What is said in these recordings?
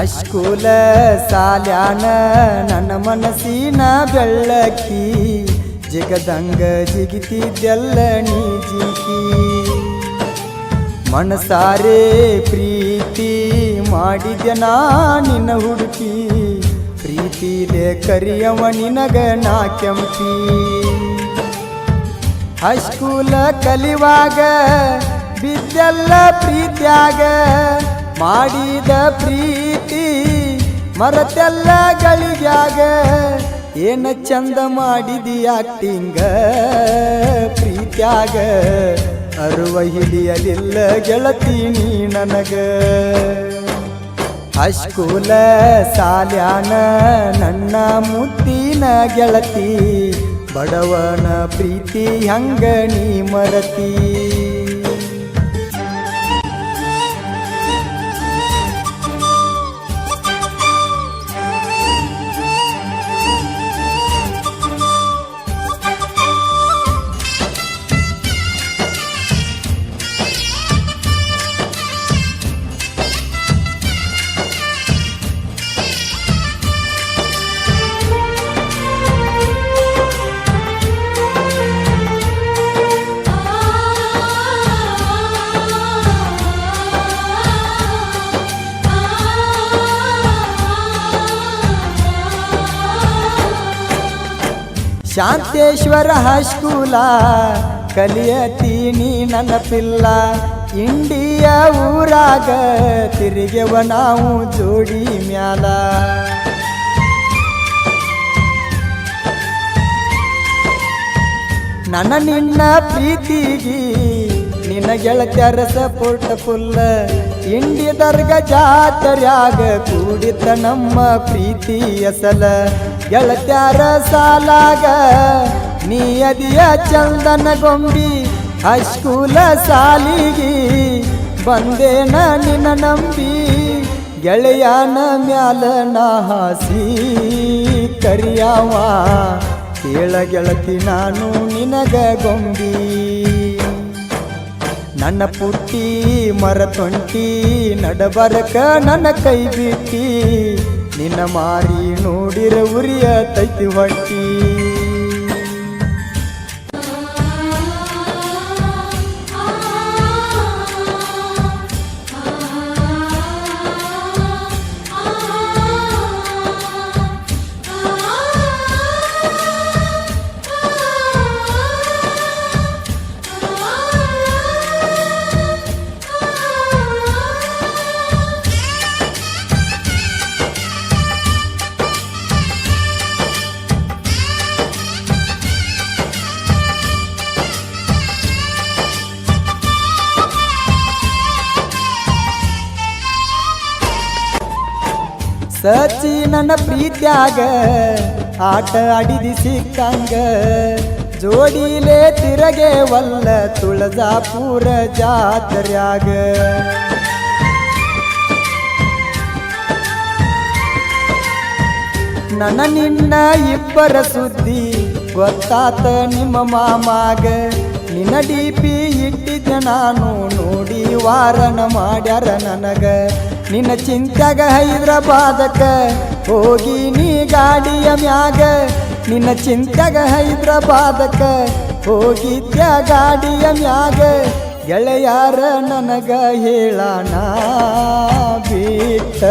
ಹೈಸ್ಕೂಲ ಸಾಲ್ಯಾನ, ನನ್ನ ಮನಸ್ಸಿನ ಬೆಳ್ಳಕ್ಕಿ. ಜಿಗದಂಗ ಜಿಗಿತಿದ್ದೆಲ್ಲ ನೀ ಜಿಗಿ ಮನಸಾರೆ ಪ್ರೀತಿ ಮಾಡಿದ್ಯ ನಾ ನಿನ್ನ ಹುಡುಕಿ. ಪ್ರೀತಿಲೆ ಕರಿಯವ ನಿನಗ ನಾ ಕೆಂಪಿ. ಹೈಸ್ಕೂಲ ಕಲಿವಾಗ ಬಿದ್ದೆಲ್ಲ ಪ್ರೀತ್ಯಾಗ. ಮಾಡಿದ ಪ್ರೀತಿ ಮರತೆಲ್ಲ ಗಳಿಗ್ಯಾಗ ಏನ ಚಂದ ಮಾಡಿದಿ ಪ್ರೀತ್ಯಾಗ. ಅರುವ ಹಿಡಿಯಲಿಲ್ಲ ಗೆಳತಿ ನೀ ನನಗ. ಅಶ್ಕೂಲ ಸಾಲ್ಯಾನ, ನನ್ನ ಮುತ್ತಿನ ಗೆಳತಿ. ಬಡವನ ಪ್ರೀತಿ ಹಂಗ ನೀ ಮರತಿ. ಶಾಂತೇಶ್ವರ ಹೈಸ್ಕೂಲ ನನ್ನ ಪಿಲ್ಲ. ಇಂಡಿಯಾ ಊರಾಗ ತಿರುಗೆವ ನಾವು ಜೋಡಿ ಮ್ಯಾಲ. ನನ್ನ ನಿನ್ನ ಪ್ರೀತಿಗಿ ನಿನ್ನ ಗೆಳತ್ಯರ ಸಪೋರ್ಟ್ ಫುಲ್ಲ ಇಂಡಿ ದರ್ಗ ಜಾತ್ರ್ಯಾಗ ಕೂಡಿತ ನಮ್ಮ ಪ್ರೀತಿ ಅಸಲ ಗೆಳತ್ಯಾರ ಸಾಲಾಗ ನೀ ಅದಿಯ ಚಂದನ ಗೊಂಬಿ ಹೈಸ್ಕೂಲ ಸಾಲಿಗಿ, ಬಂದೇನ ನಿನ್ನ ನಂಬಿ, ಗೆಳೆಯನ ಮ್ಯಾಲ ನಾ ಹಾಸಿ ಕರಿಯಾವ ಕೇಳ ಗೆಳತಿ, ನಾನು ನಿನಗ ಗೊಂಬಿ. ನನ್ನ ಪುಟ್ಟಿ ಮರತೊಂಟಿ ನಡಬರಕ ನನ್ನ ಕೈ ಬಿಟ್ಟಿ. ನಿನ್ನ ಮಾರಿ ನೋಡಿರ ಉರಿಯ ತೈತಿ ಹೊಟ್ಟಿ. ಸಚಿ ನನ್ನ ಪ್ರೀತ್ಯಾಗ, ಆಟ ಅಡಿದಿ ಸಿಕ್ಕಂಗ. ಜೋಡಿಲೇ ತಿರಗೆ ವಲ್ಲ ತುಳಜಾಪುರ ಜಾತ್ರ್ಯಾಗ. ನನ್ನ ನಿನ್ನ ಇಬ್ಬರ ಸುದ್ದಿ ಗೊತ್ತಾತ ನಿಮ್ಮ ಮಾಮಾಗ. ನಿನ್ನ ಡಿ ಪಿ ಇಟ್ಟಿದ್ದ ನಾನು, ನೋಡಿ ವಾರನ ಮಾಡ್ಯಾರ ನನಗ. ನಿನ್ನ ಚಿಂತ್ಯಾಗ ಹೈದ್ರಾಬಾದಕ ಹೋಗಿ ನೀ ಗಾಡಿಯ ಮ್ಯಾಗ. ನಿನ್ನ ಚಿಂತ್ಯಾಗ ಹೈದ್ರಾಬಾದಕ ಹೋಗಿದ್ಯ ಗಾಡಿಯ ಮ್ಯಾಗ. ಗೆಳೆಯಾರ ನನಗ ಹೇಳಣ ಬಿಟ್ಟ.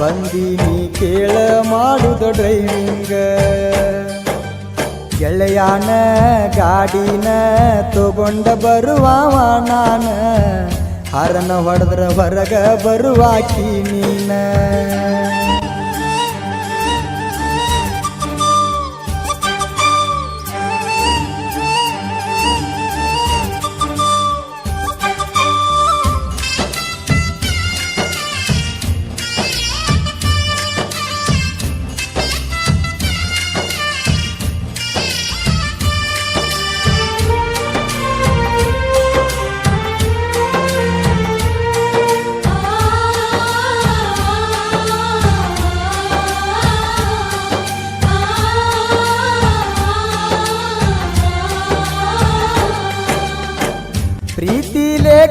ಬಂದೀನಿ ಕೇಳ ಮಾಡುದ ಡ್ರೈವಿಂಗ ಗೆಳೆಯಾನ ಗಾಡಿನ ತಗೊಂಡ ಬರುವವ ನಾನ. ಹರನ ಹೊಡೆದ್ರ ಹೊರಗ ಬರುವಾಕಿ ನೀನ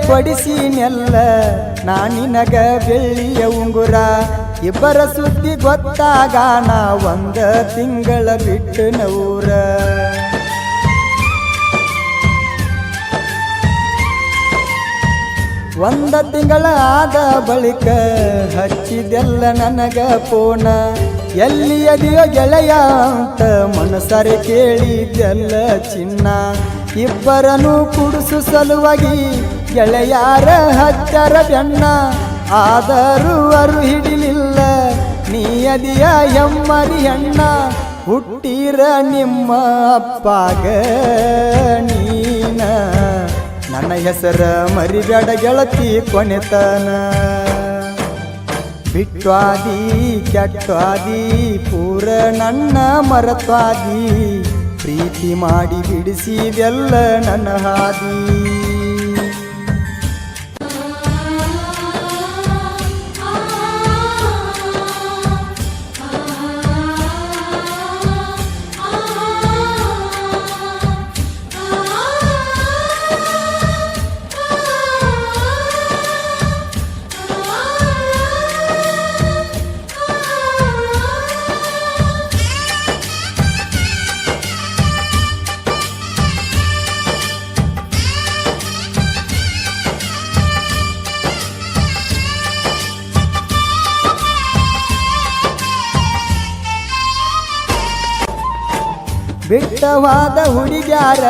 ಕೊಡಿಸಿನೆಲ್ಲ ನಾ ನಿನಗ ಬೆಳ್ಳಿಯ ಉಂಗುರ. ಇಬ್ಬರ ಸುದ್ದಿ ಗೊತ್ತಾಗ ನಾ ಒಂದ ತಿಂಗಳ ಬಿಟ್ಟು ನೂರ ಒಂದ ತಿಂಗಳ ಆದ ಬಳಿಕ ಹಚ್ಚಿದೆಲ್ಲ ನನಗ ಪೋನ. ಎಲ್ಲಿ ಅದಿಯೋ ಗೆಳೆಯ ಅಂತ ಮನಸರೆ ಕೇಳಿದೆಲ್ಲ ಚಿನ್ನ. ಇಬ್ಬರನ್ನು ಕುಡಿಸು ಸಲುವಾಗಿ ಗೆಳೆಯಾರ ಹಚ್ಚರ ಬೆನ್ನ ಆದರೂ ಅರು ಹಿಡಿಲಿಲ್ಲ. ನೀಯದಿಯ ಎಮ್ಮರಿ ಅಣ್ಣ ಹುಟ್ಟಿರ ನಿಮ್ಮ ಅಪ್ಪಾಗ ನೀನ. ನನ್ನ ಹೆಸರ ಮರಿಬೇಡ ಗೆಳತಿ ಕೊನೆತನ. ಬಿಟ್ವಾದಿ, ಕೆಟ್ವಾದಿ, ಪೂರ ನನ್ನ ಮರತ್ವಾದಿ. ಪ್ರೀತಿ ಮಾಡಿ ಬಿಡಿಸಿದೆಲ್ಲ ನನ್ನ ಹಾದಿ. ಬಿಟ್ಟವಾದ ಹುಡುಗ್ಯಾರ,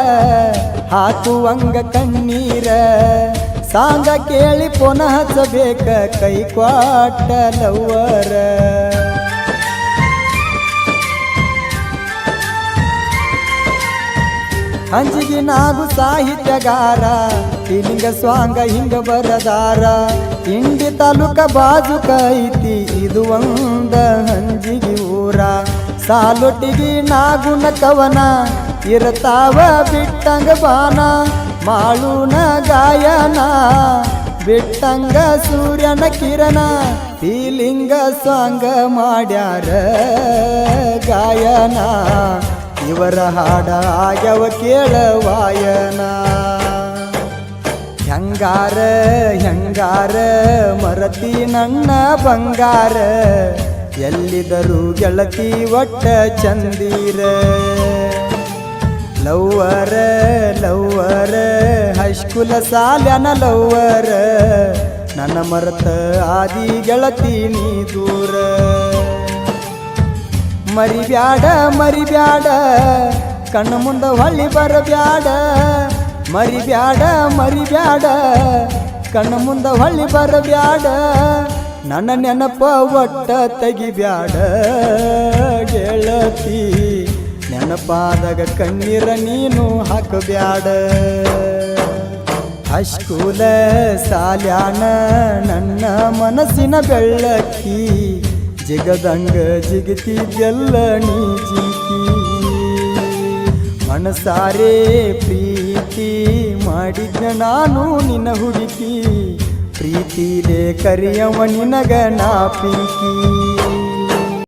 ಹಾಕುವಂಗ ಕಣ್ಣೀರ. ಸಾಂಗ ಕೇಳಿ ಪುನಃ ಸಬೇಕ ಕೈ ಕ್ವಾಟ ಲವ್ವರ. ಹಂಜಿಗಿ ನಾಗು ಸಾಹಿತ್ಯಗಾರ ಹಿಂಗ ಸ್ವಾಂಗ ಹಿಂಗ ಬರದಾರ. ಹಿಂಡಿ ತಾಲೂಕ ಬಾಜು ಕೈತಿ ಇದು ಒಂದ ಹಂಜಿಗೆ ಊರ. ಸಾಲೊಟ್ಟಿಗೆ ನಾಗುನ ಕವನ, ಇರತಾವ ಬಿಟ್ಟಂಗ ಬಾನ, ಮಾಳುನ ಗಾಯನ, ಬಿಟ್ಟಂಗ ಸೂರ್ಯನ ಕಿರಣ ಫೀಲಿಂಗ ಸಾಂಗ ಮಾಡ್ಯಾರ ಗಾಯನ. ಇವರ ಹಾಡ ಆಗ್ಯವ ಕೇಳವಾಯನ ಹೆಂಗಾರ ಹೆಂಗಾರ, ಮರತಿ ನನ್ನ ಬಂಗಾರ ಎಲ್ಲಿದರು ಗೆಳತಿ ಒಟ್ಟ ಚಂದೀರ. ಲವ್ವರ ಲವ್ವರ ಹೈಸ್ಕೂಲ ಸಾಲ್ಯನ ಲವ್ವರ. ನನ್ನ ಮರತ ಆದಿ ಗೆಳತಿ ನೀ ದೂರ. ಮರಿಬ್ಯಾಡ ಮರಿಬ್ಯಾಡ, ಕಣ್ಣ ಮುಂದ ಹೊಳ್ಳಿ ಬರಬ್ಯಾಡ. ಮರಿಬ್ಯಾಡ ಮರಿಬ್ಯಾಡ, ಕಣ್ಣ ಮುಂದ ಹೊಳ್ಳಿ ಬರಬ್ಯಾಡ. ನನ್ನ ನೆನಪ ಒಟ್ಟ ತೆಗಿಬ್ಯಾಡ ಗೆಳತಿ. ನೆನಪಾದಾಗ ಕಣ್ಣೀರ ನೀನು ಹಾಕಬ್ಯಾಡ. ಅಶ್ಕೂಲ ಸಾಲ್ಯಾನ ನನ್ನ ಮನಸ್ಸಿನ ಬೆಳ್ಳಕ್ಕಿ. ಜಿಗದಂಗ ಜಿಗತಿದ್ದೆಲ್ಲ ನೀ ಜಿಂಕಿ ಮನಸಾರೇ ಪ್ರೀತಿ ಮಾಡಿದ್ನ ನಾನು ನಿನ್ನ ಹುಡುಕಿ. ಪ್ರೀತಿಲೇ ಕರಿಯವ ನಿನಗ ನಾ ಪಿಂಕಿ